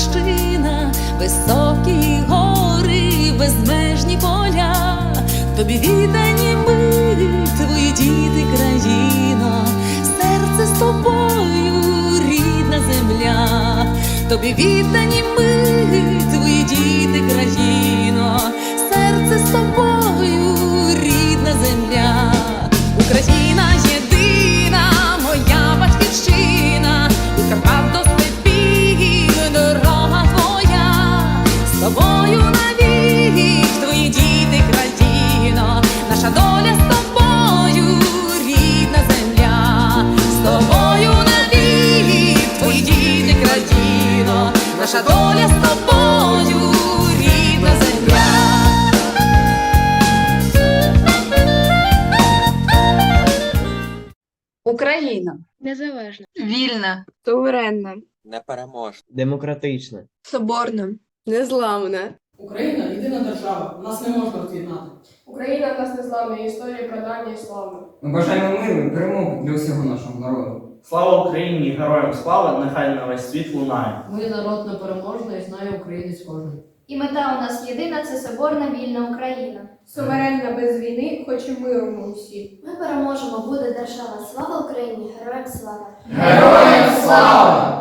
батьківщина, високі гори, безмежні поля, тобі віддані ми, твої діти, країно, серце з тобою, рідна земля, тобі віддані ми, доля з тобою, рідна земля. Україна Незалежна. вільна, суверенна, Непереможна. демократична, соборна, незламна. Україна єдина держава, нас не можна роз'єднати. Україна в нас незламна історія продання і слави. Ми бажаємо миру і перемоги для усього нашого народу. Слава Україні! Героям слава! Нехай на весь світ лунає. Ми народ непереможний, знає українець кожен. І мета у нас єдина це соборна вільна Україна. Суверенна без війни, хоч і миру ми усі. Ми переможемо, буде держава. Слава Україні! Героям слава! Героям слава!